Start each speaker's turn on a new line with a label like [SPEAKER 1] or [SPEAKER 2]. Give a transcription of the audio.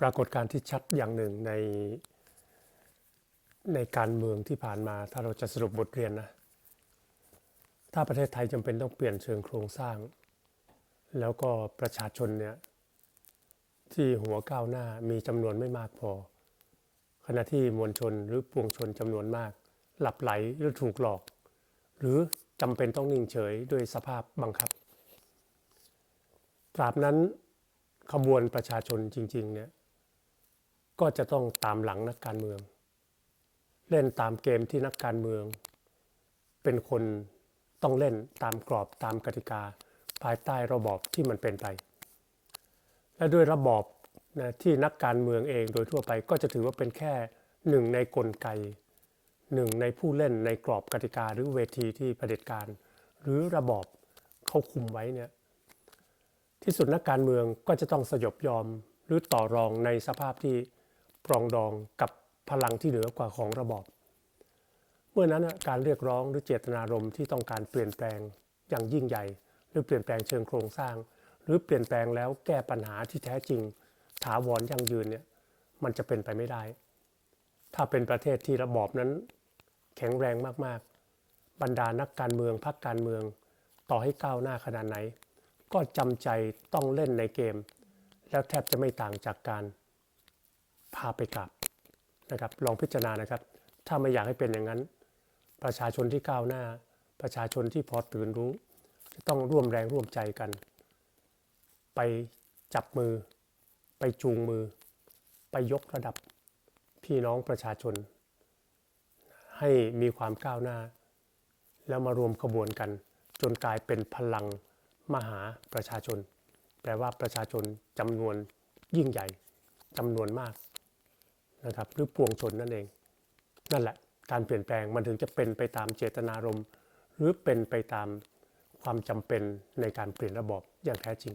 [SPEAKER 1] ปรากฏการณ์ที่ชัดอย่างหนึ่งในในการเมืองที่ผ่านมาถ้าเราจะสรุปบทเรียนนะ ถ้าประเทศไทยจำเป็นต้องเปลี่ยนเชิงโครงสร้าง แล้วก็ประชาชนเนี่ยที่หัวก้าวหน้ามีจำนวนไม่มากพอ ขณะที่มวลชนหรือปวงชนจำนวนมาก หลับไหลหรือถูกหลอก หรือจำเป็นต้องนิ่งเฉยด้วยสภาพบังคับตราบนั้นขบวนประชาชนจริงๆเนี่ย ก็จะต้องตามหลังนักการเมือง เล่นตามเกมที่นักการเมือง เป็นคนต้องเล่นตามกรอบตามกติกา ภายใต้ระบอบที่มันเป็นไป และด้วยระบอบนะที่นักการเมืองเองโดยทั่วไปก็จะถือว่าเป็นแค่หนึ่งในกลไกหนึ่งในผู้เล่นในกรอบกติกาหรือเวทีที่ประเผด็จการ หรือระบอบเขาคุมไว้เนี่ยที่สุดนักการเมืองก็จะต้องสยบยอมหรือต่อรองในสภาพที่ ปรองดองกับพลังที่เหนือกว่าของระบอบ เมื่อนั้นการเรียกร้องหรือเจตนารมณ์ที่ต้องการเปลี่ยนแปลงอย่างยิ่งใหญ่ หรือเปลี่ยนแปลงเชิงโครงสร้าง หรือเปลี่ยนแปลงแล้วแก้ปัญหาที่แท้จริง ถาวรยั่งยืนเนี่ยมันจะเป็นไปไม่ได้ ถ้าเป็นประเทศที่ระบอบนั้น แข็งแรงมากๆ บรรดานักการเมืองพรรคการเมือง ต่อให้ก้าวหน้าขนาดไหน ก็จำใจต้องเล่นในเกม แล้วแทบจะไม่ต่างจากการ พาไปกลับนะครับ ลองพิจารณานะครับ ถ้าไม่อยากให้เป็นอย่างนั้น ประชาชนที่ก้าวหน้า ประชาชนที่พอตื่นรู้ จะต้องร่วมแรงร่วมใจกัน ไปจับมือ ไปจูงมือ ไปยกระดับพี่น้องประชาชน ให้มีความก้าวหน้า แล้วมารวมขบวนกัน จนกลายเป็นพลังมหาประชาชน แปลว่าประชาชนจำนวนยิ่งใหญ่จำนวนมาก นะครับหรือปวงชนนั่นเอง นั่นแหละ การเปลี่ยนแปลงมันถึงจะเป็นไปตามเจตนารมณ์ หรือเป็นไปตามความจำเป็นในการเปลี่ยนระบอบอย่างแท้จริง